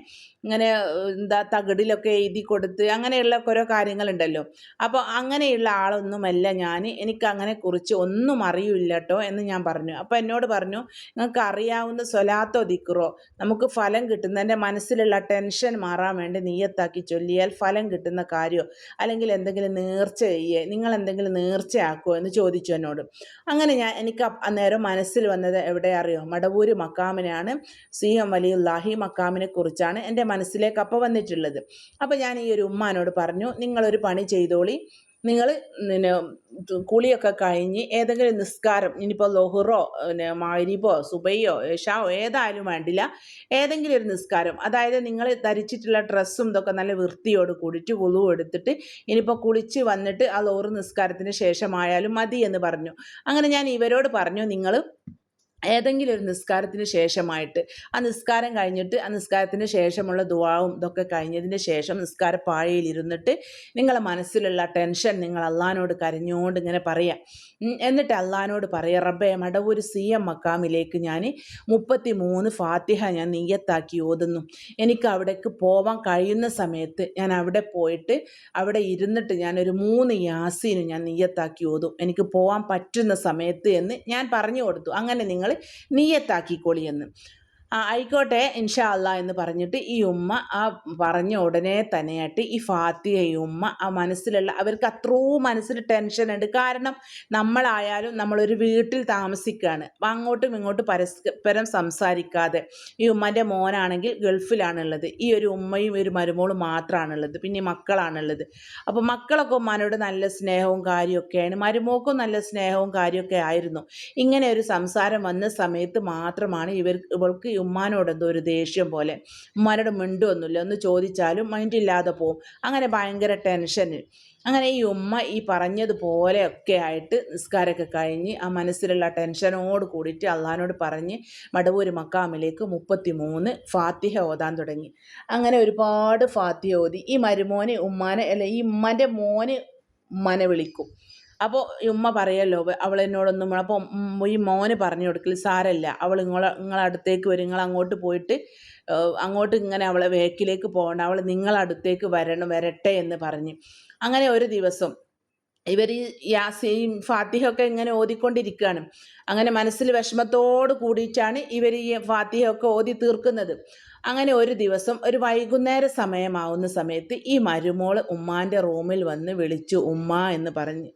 ഇങ്ങനെ എന്താ തകിടിലൊക്കെ എഴുതി കൊടുത്ത് അങ്ങനെയുള്ള ഓരോ കാര്യങ്ങളുണ്ടല്ലോ. അപ്പോൾ അങ്ങനെയുള്ള ആളൊന്നുമല്ല ഞാൻ എനിക്ക് അങ്ങനെ കുറിച്ച് ഒന്നും അറിയില്ല കേട്ടോ എന്ന് ഞാൻ പറഞ്ഞു. അപ്പോൾ എന്നോട് പറഞ്ഞു നിങ്ങൾക്ക് അറിയാവുന്ന സ്വലാത്തോ ദിക്കറോ നമുക്ക് ഫലം കിട്ടുന്നതിന്റെ മനസ്സിലുള്ള ടെൻഷൻ മാറാൻ വേണ്ടി നീയത്താക്കി ചൊല്ലിയാൽ ഫലം കിട്ടുന്ന കാര്യമോ അല്ലെങ്കിൽ എന്തെങ്കിലും നേർച്ച ചെയ്യേ? നിങ്ങൾ എന്തെങ്കിലും നേർച്ചയാക്കുമോ എന്ന് ചോദിച്ചു എന്നോട്. അങ്ങനെ ഞാൻ എനിക്ക് അന്നേരം മനസ്സിൽ വന്നത് എവിടെ അറിയോ? മടവൂര് മക്കാമിനെയാണ്. സി എം വലിയുല്ലാഹി മക്കാമിനെ കുറിച്ചാണ് എന്റെ മനസ്സിലേക്ക് അപ്പം വന്നിട്ടുള്ളത്. അപ്പോൾ ഞാൻ ഈ ഒരു ഉമ്മാനോട് പറഞ്ഞു നിങ്ങളൊരു പണി ചെയ്തോളി. നിങ്ങൾ പിന്നെ കുളിയൊക്കെ കഴിഞ്ഞ് ഏതെങ്കിലും നിസ്കാരം ഇനിയിപ്പോൾ ലൊഹുറോ പിന്നെ മാരിബോ സുബയ്യോ ഏഷാവോ ഏതായാലും വേണ്ടില്ല. ഏതെങ്കിലും ഒരു നിസ്കാരം. അതായത് നിങ്ങൾ ധരിച്ചിട്ടുള്ള ഡ്രസ്സും ഇതൊക്കെ നല്ല വൃത്തിയോട് കൂടിയിട്ട് ഉളു എടുത്തിട്ട് ഇനിയിപ്പോൾ കുളിച്ച് വന്നിട്ട് ആ ലോറ് നിസ്കാരത്തിന് ശേഷമായാലും മതി എന്ന് പറഞ്ഞു. അങ്ങനെ ഞാൻ ഇവരോട് പറഞ്ഞു നിങ്ങൾ ഏതെങ്കിലും ഒരു നിസ്കാരത്തിന് ശേഷമായിട്ട് ആ നിസ്കാരം കഴിഞ്ഞിട്ട് ആ നിസ്കാരത്തിന് ശേഷമുള്ള ദുവാവും ഇതൊക്കെ കഴിഞ്ഞതിന് ശേഷം നിസ്കാര പാഴയിൽ ഇരുന്നിട്ട് നിങ്ങളെ മനസ്സിലുള്ള ടെൻഷൻ നിങ്ങൾ അള്ളഹാനോട് കരഞ്ഞുകൊണ്ട് ഇങ്ങനെ പറയാം. എന്നിട്ട് അള്ളഹാനോട് പറയാം റബ്ബെ മടവൂർ സി എം മക്കാമിലേക്ക് ഞാൻ മുപ്പത്തി മൂന്ന് ഫാത്തിഹ ഞാൻ നീയത്താക്കി ഓതുന്നു. എനിക്ക് അവിടേക്ക് പോവാൻ കഴിയുന്ന സമയത്ത് ഞാൻ അവിടെ പോയിട്ട് അവിടെ ഇരുന്നിട്ട് ഞാനൊരു മൂന്ന് യാസീനും ഞാൻ നീയത്താക്കി ഓതും. എനിക്ക് പോവാൻ പറ്റുന്ന സമയത്ത് എന്ന് ഞാൻ പറഞ്ഞു കൊടുത്തു. അങ്ങനെ നിങ്ങൾ നീയത്താക്കിക്കോളി എന്ന്. ആ ആയിക്കോട്ടെ ഇൻഷാ അല്ല എന്ന് പറഞ്ഞിട്ട് ഈ ഉമ്മ ആ പറഞ്ഞ ഉടനെ തന്നെയായിട്ട് ഈ ഫാത്തിയ ഈ ഉമ്മ ആ മനസ്സിലുള്ള അവർക്ക് അത്രയും മനസ്സിൽ ടെൻഷൻ ഉണ്ട്. കാരണം നമ്മളായാലും നമ്മളൊരു വീട്ടിൽ താമസിക്കുകയാണ് അപ്പം അങ്ങോട്ടും ഇങ്ങോട്ടും പരസ്പരം സംസാരിക്കാതെ ഈ ഉമ്മന്റെ മോനാണെങ്കിൽ ഗൾഫിലാണുള്ളത്. ഈ ഒരു ഉമ്മയും ഒരു മരുമോളും മാത്രമാണുള്ളത് പിന്നെ മക്കളാണുള്ളത്. അപ്പോൾ മക്കളൊക്കെ ഉമ്മാനോട് നല്ല സ്നേഹവും കാര്യമൊക്കെയാണ്. മരുമോക്കും നല്ല സ്നേഹവും കാര്യമൊക്കെ ആയിരുന്നു. ഇങ്ങനെ ഒരു സംസാരം വന്ന സമയത്ത് മാത്രമാണ് ഇവർ ഇവൾക്ക് ഉമ്മാനോട് എന്തോ ഒരു ദേഷ്യം പോലെ ഉമ്മാനോട് മിണ്ടുമൊന്നുമില്ല ഒന്ന് ചോദിച്ചാലും മൈൻഡില്ലാതെ പോവും. അങ്ങനെ ഭയങ്കര ടെൻഷന് അങ്ങനെ ഈ ഉമ്മ ഈ പറഞ്ഞതുപോലെയൊക്കെ ആയിട്ട് നിസ്കാരമൊക്കെ കഴിഞ്ഞ് ആ മനസ്സിലുള്ള ടെൻഷനോട് കൂടിയിട്ട് അള്ളഹാനോട് പറഞ്ഞ് മടവൂർ മക്കാമിലേക്ക് മുപ്പത്തി മൂന്ന് ഫാത്തിഹ ഓതാൻ തുടങ്ങി. അങ്ങനെ ഒരുപാട് ഫാത്തിഹ ഓതി. ഈ മരുമോനെ ഉമ്മാനെ അല്ല ഈ ഉമ്മാന്റെ മോന് ഉമ്മാനെ വിളിക്കും. അപ്പോൾ ഉമ്മ പറയല്ലോ അവൾ എന്നോടൊന്നും അപ്പോൾ ഈ മോന് പറഞ്ഞു കൊടുക്കൽ സാരല്ല അവൾ നിങ്ങളെ നിങ്ങളടുത്തേക്ക് വരും നിങ്ങൾ അങ്ങോട്ട് പോയിട്ട് അങ്ങോട്ട് ഇങ്ങനെ അവളെ വേക്കിലേക്ക് പോകണ്ട അവൾ നിങ്ങളടുത്തേക്ക് വരണം വരട്ടെ എന്ന് പറഞ്ഞ്. അങ്ങനെ ഒരു ദിവസം ഇവർ ഈ യാസീം ഫാത്തിഹൊക്കെ ഇങ്ങനെ ഓതിക്കൊണ്ടിരിക്കുകയാണ് അങ്ങനെ മനസ്സിൽ വിഷമത്തോട് കൂടിയിട്ടാണ് ഇവർ ഈ ഫാത്തിഹൊക്കെ ഓതി തീർക്കുന്നത്. അങ്ങനെ ഒരു ദിവസം ഒരു വൈകുന്നേര സമയമാവുന്ന സമയത്ത് ഈ മരുമോൾ ഉമ്മാന്റെ റൂമിൽ വന്ന് വിളിച്ചു ഉമ്മ എന്ന് പറഞ്ഞ്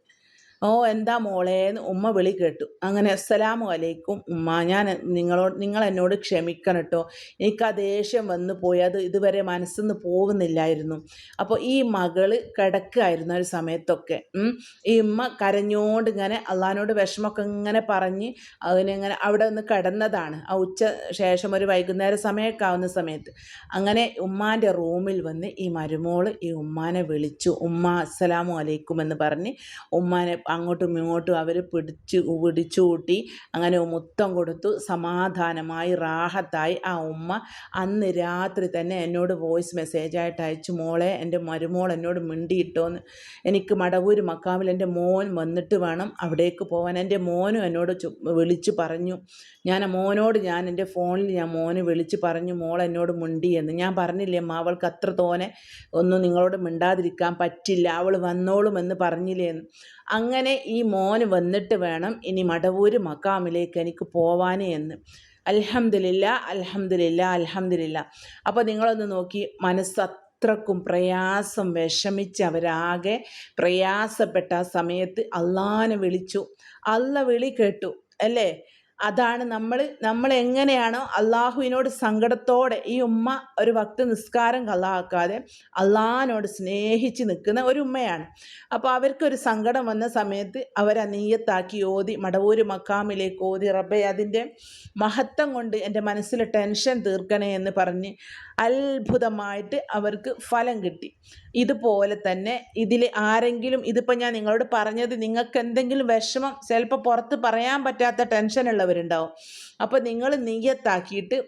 ഓ എന്താ മോളേന്ന് ഉമ്മ വിളി കേട്ടു. അങ്ങനെ അസ്സലാമു അലൈക്കും ഉമ്മ. ഞാൻ നിങ്ങളോട് നിങ്ങൾ എന്നോട് ക്ഷമിക്കണം കേട്ടോ എനിക്ക് ആ ദേഷ്യം വന്നു പോയി. അത് ഇതുവരെ മനസ്സിൽ നിന്ന് പോകുന്നില്ലായിരുന്നു അപ്പോൾ ഈ മകൾ കിടക്കായിരുന്നു ഒരു സമയത്തൊക്കെ. ഈ ഉമ്മ കരഞ്ഞോണ്ട് ഇങ്ങനെ അള്ളഹാനോട് വിഷമമൊക്കെ ഇങ്ങനെ പറഞ്ഞ് അതിനെങ്ങനെ അവിടെ നിന്ന് കിടന്നതാണ്. ആ ഉച്ച ശേഷം ഒരു വൈകുന്നേര സമയമൊക്കെ ആവുന്ന സമയത്ത്. അങ്ങനെ ഉമ്മാന്റെ റൂമിൽ വന്ന് ഈ മരുമോൾ ഈ ഉമ്മാനെ വിളിച്ചു. ഉമ്മ അസ്സലാമു അലൈക്കും എന്ന് പറഞ്ഞ് ഉമ്മാനെ അങ്ങോട്ടും ഇങ്ങോട്ടും അവർ പിടിച്ച് പിടിച്ചുകൂട്ടി അങ്ങനെ മുത്തം കൊടുത്തു. സമാധാനമായി റാഹത്തായി. ആ ഉമ്മ അന്ന് രാത്രി തന്നെ എന്നോട് വോയിസ് മെസ്സേജായിട്ട് അയച്ചു മോളെ എന്റെ മരുമോൾ എന്നോട് മിണ്ടിയിട്ടോന്ന്. എനിക്ക് മടവൂര് മക്കാമിൽ എന്റെ മോൻ വന്നിട്ട് വേണം അവിടേക്ക് പോകാൻ എന്റെ മോനും എന്നോട് വിളിച്ചു പറഞ്ഞു. ഞാൻ മോനോട് ഞാൻ എന്റെ ഫോണിൽ ഞാൻ മോന് വിളിച്ച് പറഞ്ഞു മോൾ എന്നോട് മിണ്ടിയെന്ന് ഞാൻ പറഞ്ഞില്ലേ അമ്മ അവൾക്ക് അത്ര തോനെ ഒന്നും നിങ്ങളോട് മിണ്ടാതിരിക്കാൻ പറ്റില്ല. അവൾ വന്നോളും എന്ന് പറഞ്ഞില്ലേ എന്ന്. അങ്ങനെ ഈ മോന് വന്നിട്ട് വേണം ഇനി മടവൂര് മക്കാമിലേക്ക് എനിക്ക് പോവാൻ എന്ന്. അൽഹംദുലില്ല അൽഹംദുലില്ല അൽഹംദുലില്ല. അപ്പോൾ നിങ്ങളൊന്ന് നോക്കി മനസ്സ് അത്രക്കും പ്രയാസം വിഷമിച്ച് അവരാകെ പ്രയാസപ്പെട്ട ആ സമയത്ത് അള്ളാനെ വിളിച്ചു. അല്ല വിളി കേട്ടു അല്ലേ? അതാണ് നമ്മൾ നമ്മൾ എങ്ങനെയാണോ അള്ളാഹുവിനോട് സങ്കടത്തോടെ ഈ ഉമ്മ ഒരു ഭക്ത നിസ്കാരം കള്ളാക്കാതെ അള്ളാഹിനോട് സ്നേഹിച്ച് നിൽക്കുന്ന ഒരു ഉമ്മയാണ്. അപ്പോൾ അവർക്കൊരു സങ്കടം വന്ന സമയത്ത് അവരെ നീയത്താക്കി ഓതി മടവൂര് മക്കാമിലേക്ക് ഓതി റബ്ബെ അതിന്റെ മഹത്വം കൊണ്ട് എന്റെ മനസ്സിലെ ടെൻഷൻ തീർക്കണേ എന്ന് പറഞ്ഞ് അത്ഭുതമായിട്ട് അവർക്ക് ഫലം കിട്ടി. ഇതുപോലെ തന്നെ ഇതിൽ ആരെങ്കിലും ഇതിപ്പോൾ ഞാൻ നിങ്ങളോട് പറഞ്ഞത് നിങ്ങൾക്ക് എന്തെങ്കിലും വിഷമം ചിലപ്പോൾ പുറത്ത് പറയാൻ പറ്റാത്ത ടെൻഷൻ ഉള്ളവരുണ്ടാവും. അപ്പോൾ നിങ്ങൾ നീയത്താക്കിയിട്ട്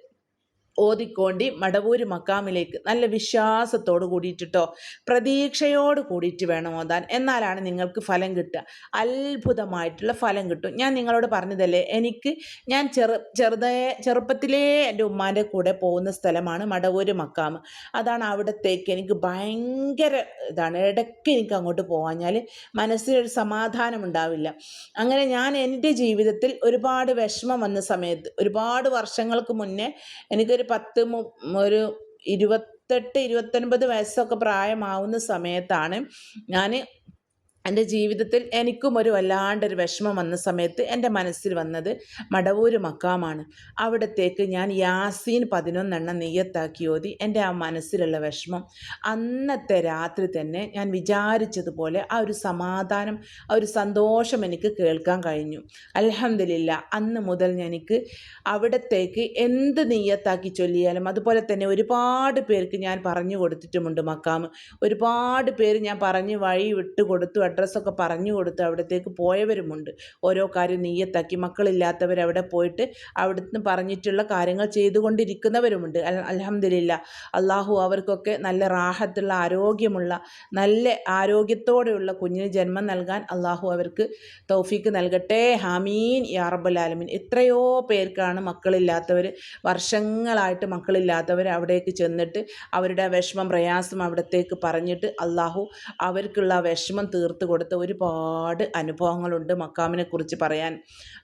ഓതിക്കോണ്ടി മടവൂര് മക്കാമിലേക്ക് നല്ല വിശ്വാസത്തോട് കൂടിയിട്ടോ പ്രതീക്ഷയോട് കൂടിയിട്ട് വേണം ഓതാൻ. എന്നാലാണ് നിങ്ങൾക്ക് ഫലം കിട്ടുക. അത്ഭുതമായിട്ടുള്ള ഫലം കിട്ടും. ഞാൻ നിങ്ങളോട് പറഞ്ഞതല്ലേ എനിക്ക് ഞാൻ ചെറു ചെറുതായ ചെറുപ്പത്തിലേ എന്റെ ഉമ്മാന്റെ കൂടെ പോകുന്ന സ്ഥലമാണ് മടവൂര് മക്കാമ്. അതാണ് അവിടത്തേക്ക് എനിക്ക് ഭയങ്കര ഇതാണ് ഇടയ്ക്ക് എനിക്ക് അങ്ങോട്ട് പോകാഞ്ഞാൽ മനസ്സിനൊരു സമാധാനം ഉണ്ടാവില്ല. അങ്ങനെ ഞാൻ എന്റെ ജീവിതത്തിൽ ഒരുപാട് വിഷമം വന്ന സമയത്ത് ഒരുപാട് വർഷങ്ങൾക്ക് മുന്നേ എനിക്കൊരു പത്ത് മു- ഒരു ഇരുപത്തെട്ട് ഇരുപത്തൊൻപത് വയസ്സൊക്കെ പ്രായമാവുന്ന സമയത്താണ് ഞാൻ എന്റെ ജീവിതത്തിൽ എനിക്കും ഒരു വല്ലാണ്ടൊരു വിഷമം വന്ന സമയത്ത് എന്റെ മനസ്സിൽ വന്നത് മടവൂര് മക്കാമാണ്. അവിടത്തേക്ക് ഞാൻ യാസീൻ പതിനൊന്നെണ്ണം നെയ്യത്താക്കി ഓതി എന്റെ ആ മനസ്സിലുള്ള വിഷമം അന്നത്തെ രാത്രി തന്നെ ഞാൻ വിചാരിച്ചതുപോലെ ആ ഒരു സമാധാനം ആ ഒരു സന്തോഷം എനിക്ക് കേൾക്കാൻ കഴിഞ്ഞു. അലഹമില്ല അന്ന് മുതൽ എനിക്ക് അവിടത്തേക്ക് എന്ത് നെയ്യത്താക്കി ചൊല്ലിയാലും അതുപോലെ തന്നെ ഒരുപാട് പേർക്ക് ഞാൻ പറഞ്ഞു കൊടുത്തിട്ടുമുണ്ട് മക്കാമ്. ഒരുപാട് പേര് ഞാൻ പറഞ്ഞ് വഴി വിട്ട് കൊടുത്തു അഡ്രസ്സൊക്കെ പറഞ്ഞു കൊടുത്ത് അവിടത്തേക്ക് പോയവരുമുണ്ട്. ഓരോ കാര്യം നെയ്യത്താക്കി മക്കളില്ലാത്തവർ അവിടെ പോയിട്ട് അവിടുന്ന് പറഞ്ഞിട്ടുള്ള കാര്യങ്ങൾ ചെയ്തുകൊണ്ടിരിക്കുന്നവരുമുണ്ട്. അലഹമില്ല അള്ളാഹു അവർക്കൊക്കെ നല്ല റാഹത്തുള്ള ആരോഗ്യമുള്ള നല്ല ആരോഗ്യത്തോടെയുള്ള കുഞ്ഞിന് ജന്മം നൽകാൻ അള്ളാഹു അവർക്ക് തൗഫീക്ക് നൽകട്ടെ. ഹാമീൻ യാ റബ്ബൽ ആലമീൻ. എത്രയോ പേർക്കാണ് മക്കളില്ലാത്തവർ വർഷങ്ങളായിട്ട് മക്കളില്ലാത്തവർ അവിടേക്ക് ചെന്നിട്ട് അവരുടെ വിഷമം പ്രയാസം അവിടത്തേക്ക് പറഞ്ഞിട്ട് അള്ളാഹു അവർക്കുള്ള വിഷമം തീർത്ത് കൊടുത്ത ഒരുപാട് അനുഭവങ്ങളുണ്ട് മക്കാമിനെ കുറിച്ച് പറയാൻ.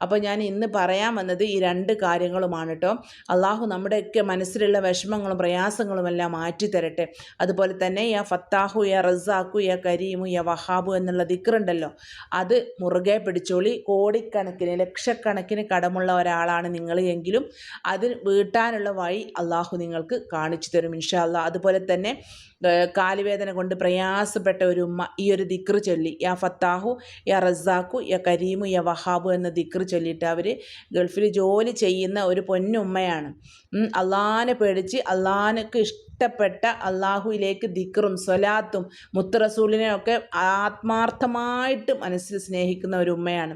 അപ്പോൾ ഞാൻ ഇന്ന് പറയാൻ വന്നത് ഈ രണ്ട് കാര്യങ്ങളുമാണ് കേട്ടോ. അള്ളാഹു നമ്മുടെയൊക്കെ മനസ്സിലുള്ള വിഷമങ്ങളും പ്രയാസങ്ങളും എല്ലാം മാറ്റി തരട്ടെ അതുപോലെ തന്നെ യാ ഫത്താഹു യാ റസാഖു യാ കരീമു യാ വഹാബു എന്നുള്ള ദിക്റുണ്ടല്ലോ. അത് മുറുകെ പിടിച്ചോളി. കോടിക്കണക്കിന് ലക്ഷക്കണക്കിന് കടമുള്ള ഒരാളാണ് നിങ്ങൾ എങ്കിലും അത് വീട്ടാനുള്ള വഴി അള്ളാഹു നിങ്ങൾക്ക് കാണിച്ചു തരും ഇൻഷാ അല്ലാ അതുപോലെ തന്നെ കാലുവേദന കൊണ്ട് പ്രയാസപ്പെട്ട ഒരു ഉമ്മ ഈ ഒരു ദിക്റ് ചൊല്ലി. യാ ഫത്താഹു യാ റസാഖു യാ കരീമു യാ വഹാബു എന്ന ദിക്ർ ചൊല്ലിയിട്ട് അവർ ഗൾഫിൽ ജോലി ചെയ്യുന്ന ഒരു പൊന്നുമ്മയാണ്. ഉം, പേടിച്ച് പേടിച്ച് അള്ളാനക്ക് ഇഷ്ടപ്പെട്ട അള്ളാഹുവിലേക്ക് ദിക്റും സ്വലാത്തും മുത്തറസൂലിനെ ഒക്കെ ആത്മാർത്ഥമായിട്ട് മനസ്സിൽ സ്നേഹിക്കുന്ന ഒരു ഉമ്മയാണ്.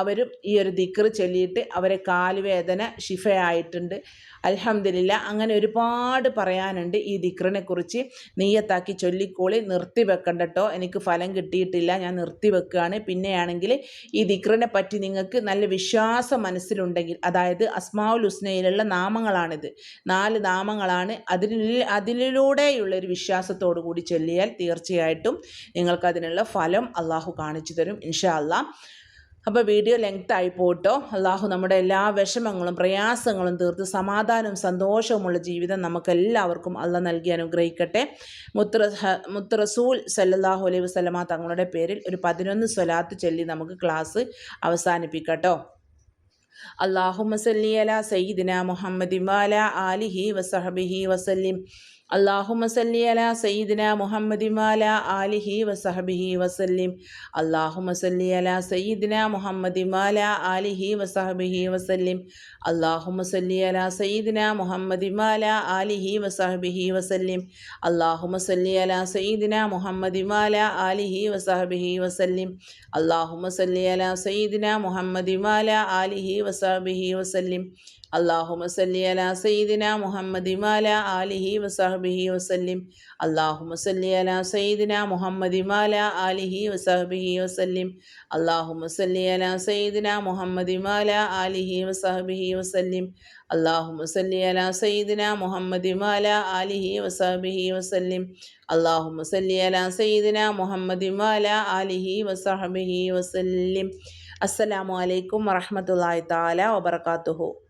അവരും ഈ ഒരു ദിക്റ് ചൊല്ലിയിട്ട് അവരെ കാലുവേദന ഷിഫയായിട്ടുണ്ട് അലഹമില്ല അങ്ങനെ ഒരുപാട് പറയാനുണ്ട് ഈ ദിക്റിനെ കുറിച്ച് നീയത്താക്കി ചൊല്ലിക്കോളി നിർത്തി വെക്കണ്ടട്ടോ എനിക്ക് ഫലം കിട്ടിയിട്ടില്ല ഞാൻ നിർത്തി വെക്കുകയാണ്. പിന്നെയാണെങ്കിൽ ഈ ദിക്റിനെ പറ്റി നിങ്ങൾക്ക് നല്ല വിശ്വാസം മനസ്സിലുണ്ടെങ്കിൽ അതായത് അസ്മാവുൽ ഹുസ്നയിലുള്ള നാമങ്ങളാണിത്. നാല് നാമങ്ങളാണ്. അതിൽ അതിലൂടെയുള്ള ഒരു വിശ്വാസത്തോടു കൂടി ചൊല്ലിയാൽ തീർച്ചയായിട്ടും നിങ്ങൾക്ക് അതിനുള്ള ഫലം അള്ളാഹു കാണിച്ചു തരും ഇൻഷാ അല്ലാ അപ്പോൾ വീഡിയോ ലെങ്ത് ആയി പോട്ടോ. അള്ളാഹു നമ്മുടെ എല്ലാ വിഷമങ്ങളും പ്രയാസങ്ങളും തീർത്ത് സമാധാനവും സന്തോഷവുമുള്ള ജീവിതം നമുക്കെല്ലാവർക്കും അള്ള നൽകി അനുഗ്രഹിക്കട്ടെ. മുത്ര മുത്തറസൂൽ സല്ലാഹു അലൈഹി വസ്ലമ തങ്ങളുടെ പേരിൽ ഒരു പതിനൊന്ന് സ്വലാത്ത് ചൊല്ലി നമുക്ക് ക്ലാസ് അവസാനിപ്പിക്കട്ടോ. അള്ളാഹു മസല്ലി അല സയ്യിദിന മുഹമ്മദ് വാല ആലിഹി വസഹബിഹി വസല്ലിം. അള്ളാഹു മസല്ലി അല സയ്യിദിന മുഹമ്മദിമാല ആലിഹി വസഹബിഹി വസല്ലിം. അള്ളാഹു മസല്ലി അല സയ്യിദിന മുഹമ്മദിമാല ആലിഹി വസഹബിഹി വസല്ലിം. അള്ളാഹു മസല്ലി അല സയ്യിദിന മുഹമ്മദിമാല ആലിഹി വസഹബിഹി വസല്ലിം. അള്ളാഹു മസല്ലി അല സയ്യിദിന മുഹമ്മദിമാല ആലിഹി വസഹബിഹി വസല്ലിം. അള്ളാഹു മസല്ലി അല സയ്യിദിന മുഹമ്മദിമാല ആലിഹി വസഹബിഹി വസല്ലിം. അള്ളാഹുമ സല്ലി അല സയ്യിദിന മുഹമ്മദ് ഇമാല ആലിഹി വസഹബിഹി വസല്ലിം. അള്ളാഹുമ സല്ലി അല സയ്യിദിന മുഹമ്മദ് ഇമാല ആലിഹി വസഹബിഹി വസല്ലിം. അള്ളാഹുമ സല്ലി അല സയ്യിദിന മുഹമ്മദ് ഇമാല ആലിഹി വസഹബിഹി വസല്ലിം. അള്ളാഹുമ സല്ലി അല സയ്യിദിന മുഹമ്മദ് ഇമാല ആലിഹി വസഹബിഹി വസല്ലിം. അള്ളാഹുമ സല്ലി അല സയ്യിദിന മുഹമ്മദ് ഇമാല ആലിഹി വസഹബിഹി വസല്ലിം. അസ്സലാമു അലൈക്കും വറഹമത്തല്ലാഹി താല വബർക്കാത്തുഹു